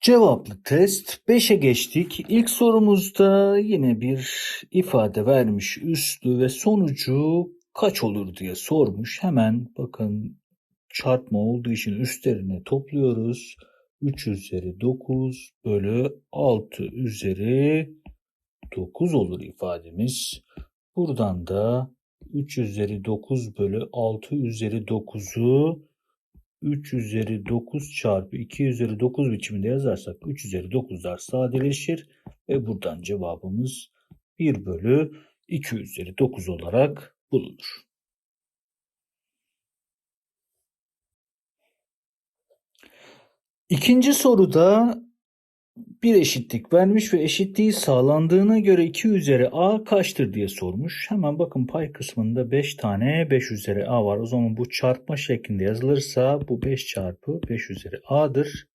Cevaplı test 5'e geçtik. İlk sorumuzda yine bir ifade vermiş üstü ve sonucu kaç olur diye sormuş. Hemen bakın çarpma olduğu için üstlerini topluyoruz. 3 üzeri 9 bölü 6 üzeri 9 olur ifademiz. Buradan da 3 üzeri 9 bölü 6 üzeri 9'u 3 üzeri 9 çarpı 2 üzeri 9 biçiminde yazarsak 3 üzeri 9'lar sadeleşir ve buradan cevabımız 1 bölü 2 üzeri 9 olarak bulunur. İkinci soruda bir eşitlik vermiş ve eşitliği sağlandığına göre 2 üzeri a kaçtır diye sormuş. Hemen bakın pay kısmında 5 tane 5 üzeri a var. O zaman bu çarpma şeklinde yazılırsa bu 5 çarpı 5 üzeri a'dır.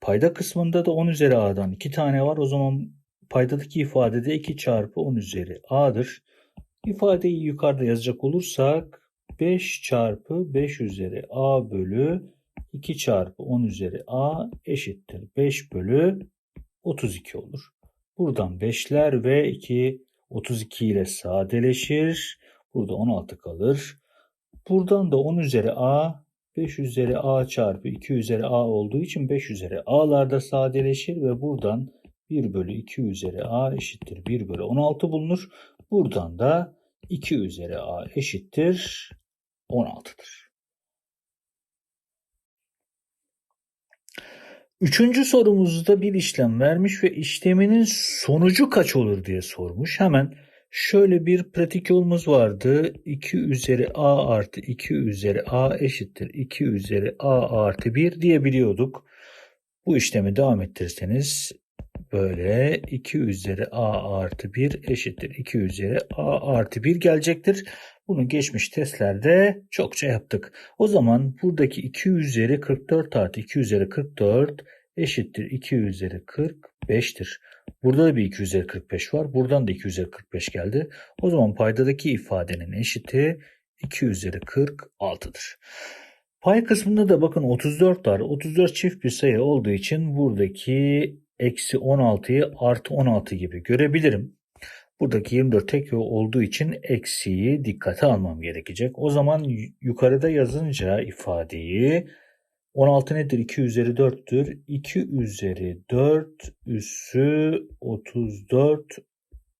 Payda kısmında da 10 üzeri a'dan 2 tane var. O zaman paydadaki ifadede 2 çarpı 10 üzeri a'dır. İfadeyi yukarıda yazacak olursak 5 çarpı 5 üzeri a bölü 2 çarpı 10 üzeri a eşittir 5 bölü 32 olur. Buradan 5'ler ve 2 32 ile sadeleşir. Burada 16 kalır. Buradan da 10 üzeri a 5 üzeri a çarpı 2 üzeri a olduğu için 5 üzeri a'larda sadeleşir ve buradan 1 bölü 2 üzeri a eşittir 1 bölü 16 bulunur. Buradan da 2 üzeri a eşittir 16'dır. Üçüncü sorumuzda bir işlem vermiş ve işleminin sonucu kaç olur diye sormuş. Hemen şöyle bir pratik yolumuz vardı. 2 üzeri a artı 2 üzeri a eşittir 2 üzeri a artı 1 diyebiliyorduk. Bu işlemi devam ettirirseniz böyle 2 üzeri a artı 1 eşittir 2 üzeri a artı 1 gelecektir. Bunu geçmiş testlerde çokça yaptık. O zaman buradaki 2 üzeri 44 artı 2 üzeri 44 eşittir 2 üzeri 45'tir. Burada da bir 2 üzeri 45 var. Buradan da 2 üzeri 45 geldi. O zaman paydadaki ifadenin eşiti 2 üzeri 46'dır. Pay kısmında da bakın 34 var. 34 çift bir sayı olduğu için buradaki eksi 16'yı artı 16 gibi görebilirim. Buradaki 24 tek olduğu için eksiği dikkate almam gerekecek. O zaman yukarıda yazınca ifadeyi 16 nedir? 2 üzeri 4'tür. 2 üzeri 4 üssü 34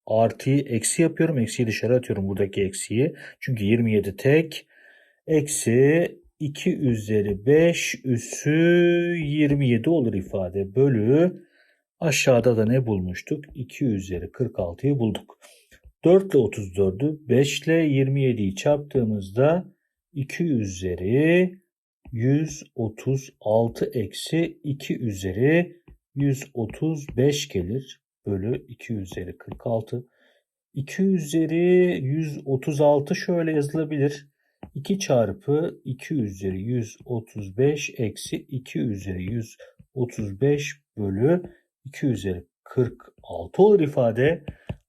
artıyı eksi yapıyorum. Eksiyi dışarı atıyorum buradaki eksiyi. Çünkü 27 tek. Eksi 2 üzeri 5 üssü 27 olur ifade. Bölü aşağıda da ne bulmuştuk? 2 üzeri 46'yı bulduk. 4 ile 34'ü 5 ile 27'yi çarptığımızda 2 üzeri 136 eksi 2 üzeri 135 gelir. Bölü 2 üzeri 46. 2 üzeri 136 şöyle yazılabilir. 2 çarpı 2 üzeri 135 eksi 2 üzeri 135 bölü 2 üzeri 46 olur ifade.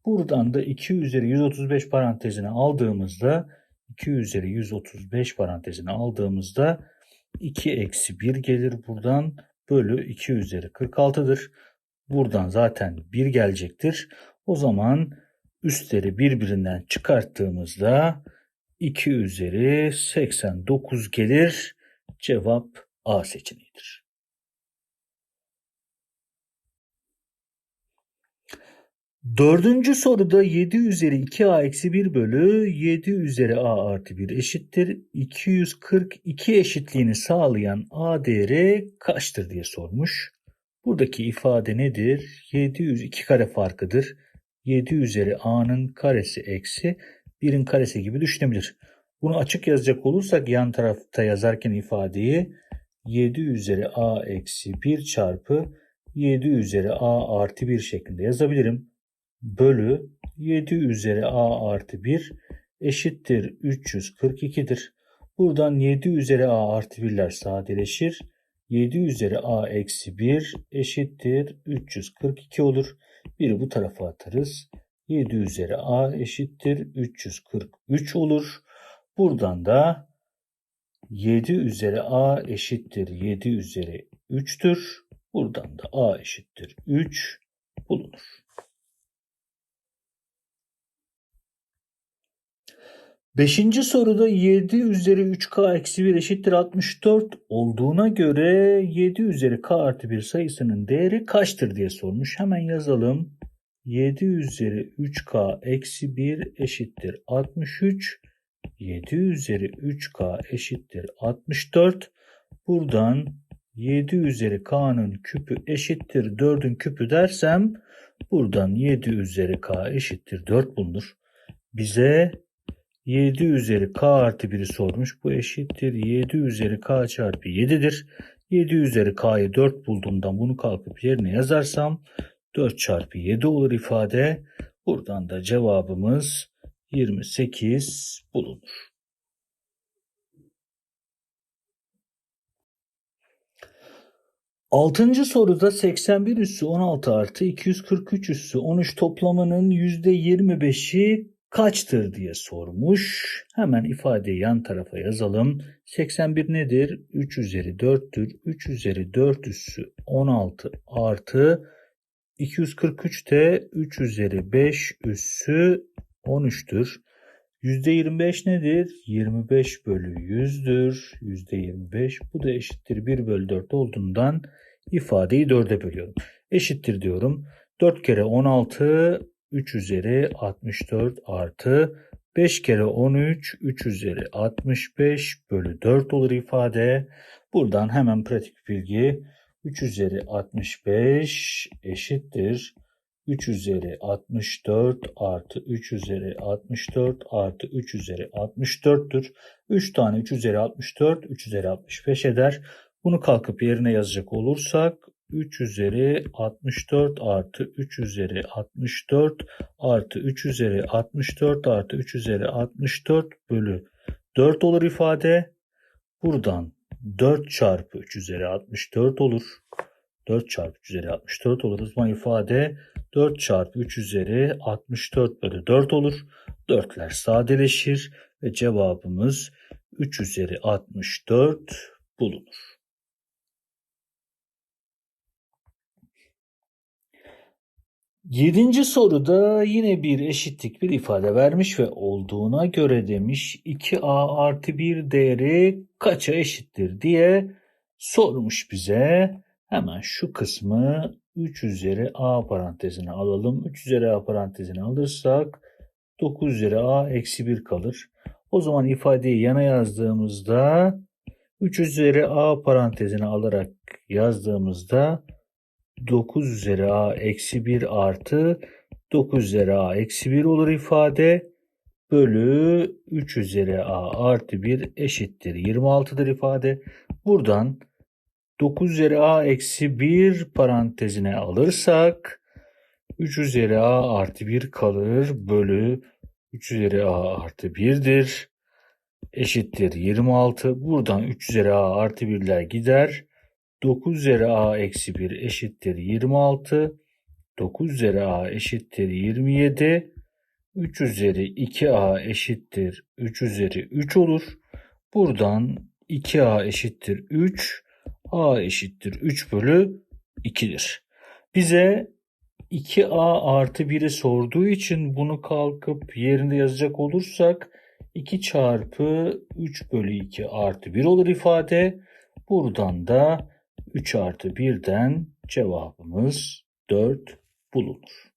Buradan da 2 üzeri 135 parantezine aldığımızda 2 üzeri 135 parantezine aldığımızda 2 eksi 1 gelir buradan. Bölü 2 üzeri 46'dır. Buradan zaten 1 gelecektir. O zaman üstleri birbirinden çıkarttığımızda 2 üzeri 89 gelir. Cevap A seçeneğidir. Dördüncü soruda 7 üzeri 2a eksi 1 bölü 7 üzeri a artı 1 eşittir. 242 eşitliğini sağlayan a değeri kaçtır diye sormuş. Buradaki ifade nedir? 702 kare farkıdır. 7 üzeri a'nın karesi eksi 1'in karesi gibi düşünebilir. Bunu açık yazacak olursak yan tarafta yazarken ifadeyi 7 üzeri a eksi 1 çarpı 7 üzeri a artı 1 şeklinde yazabilirim bölü 7 üzeri a artı 1 eşittir 342'dir. Buradan 7 üzeri a artı 1'ler sadeleşir. 7 üzeri a eksi 1 eşittir 342 olur. Biri bu tarafa atarız. 7 üzeri a eşittir 343 olur. Buradan da 7 üzeri a eşittir 7 üzeri 3'tür. Buradan da A eşittir 3 bulunur. Beşinci soruda 7 üzeri 3k eksi 1 eşittir 64 olduğuna göre 7 üzeri k artı 1 sayısının değeri kaçtır diye sormuş. Hemen yazalım. 7 üzeri 3k eksi 1 eşittir 63. 7 üzeri 3k eşittir 64. Buradan 7 üzeri k'nın küpü eşittir 4'ün küpü dersem buradan 7 üzeri k eşittir 4 bulunur. Bize 7 üzeri k artı 1'i sormuş. Bu eşittir 7 üzeri k çarpı 7'dir. 7 üzeri k'yı 4 bulduğumdan bunu kalkıp yerine yazarsam 4 çarpı 7 olur ifade. Buradan da cevabımız 28 bulunur. Altıncı soruda 81 üssü 16 artı 243 üssü 13 toplamının %25'i kaçtır diye sormuş. Hemen ifadeyi yan tarafa yazalım. 81 nedir? 3 üzeri 4'tür. 3 üzeri 4 üssü 16 artı 243 de 3 üzeri 5 üssü 13'tür. %25 nedir? 25 bölü 100'dür. %25 bu da eşittir 1 bölü 4 olduğundan ifadeyi 4'e bölüyorum. Eşittir diyorum. 4 kere 16 3 üzeri 64 artı 5 kere 13 3 üzeri 65 bölü 4 olur ifade. Buradan hemen pratik bilgi 3 üzeri 65 eşittir. 3 üzeri 64 artı 3 üzeri 64 artı 3 üzeri 64'tür. 3 tane 3 üzeri 64 3 üzeri 65 eder. Bunu kalkıp yerine yazacak olursak 3 üzeri 64 artı 3 üzeri 64 artı 3 üzeri 64 artı 3 üzeri 64 bölü 4 olur ifade. Buradan 4 çarpı 3 üzeri 64 olur. 4 çarpı 3 üzeri 64 olur. O zaman ifade 4 çarpı 3 üzeri 64 bölü 4 olur. 4'ler sadeleşir ve cevabımız 3 üzeri 64 bulunur. Yedinci soruda yine bir eşitlik bir ifade vermiş ve olduğuna göre demiş 2a artı 1 değeri kaça eşittir diye sormuş bize. Hemen şu kısmı 3 üzeri a parantezine alalım. 3 üzeri a parantezine alırsak 9 üzeri a eksi 1 kalır. O zaman ifadeyi yana yazdığımızda 3 üzeri a parantezine alarak yazdığımızda 9 üzeri a eksi 1 artı 9 üzeri a eksi 1 olur ifade. Bölü 3 üzeri a artı 1 eşittir 26'dır ifade. Buradan 9 üzeri a eksi 1 parantezine alırsak 3 üzeri a artı 1 kalır. Bölü 3 üzeri a artı 1'dir. Eşittir 26. Buradan 3 üzeri a artı 1'ler gider. 9 üzeri a eksi 1 eşittir 26. 9 üzeri a eşittir 27. 3 üzeri 2a eşittir 3 üzeri 3 olur. Buradan 2a eşittir 3. a eşittir 3 bölü 2'dir. Bize 2a artı 1'i sorduğu için bunu kalkıp yerinde yazacak olursak 2 çarpı 3 bölü 2 artı 1 olur ifade. Buradan da 3 artı 1'den cevabımız 4 bulunur.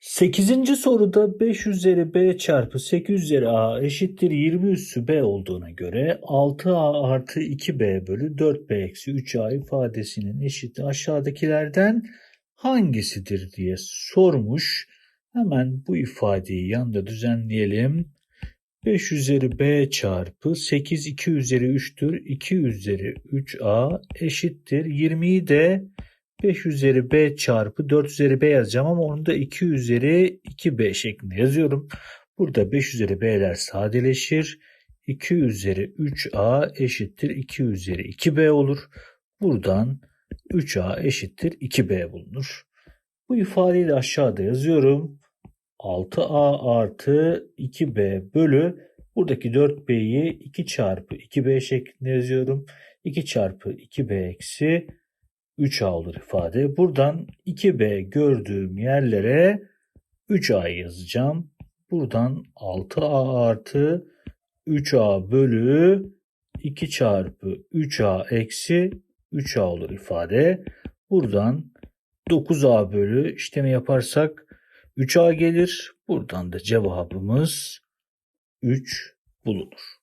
Sekizinci soruda 5 üzeri b çarpı 8 üzeri a eşittir 20 üssü b olduğuna göre 6a artı 2b bölü 4b eksi 3a ifadesinin eşiti aşağıdakilerden hangisidir diye sormuş. Hemen bu ifadeyi yanda düzenleyelim. 5 üzeri b çarpı 8 2 üzeri 3'tür. 2 üzeri 3a eşittir. 20'yi de 5 üzeri b çarpı 4 üzeri b yazacağım ama onu da 2 üzeri 2b şeklinde yazıyorum. Burada 5 üzeri b'ler sadeleşir. 2 üzeri 3a eşittir 2 üzeri 2b olur. Buradan 3a eşittir 2b bulunur. Bu ifadeyi de aşağıda yazıyorum. 6a artı 2b bölü Buradaki 4B'yi 2 çarpı 2B şeklinde yazıyorum. 2 çarpı 2B eksi 3A olur ifade. Buradan 2B gördüğüm yerlere 3A yazacağım. Buradan 6A artı 3A bölü 2 çarpı 3A eksi 3A olur ifade. Buradan 9A bölü işlemi yaparsak 3A gelir. Buradan da cevabımız 3 bulunur.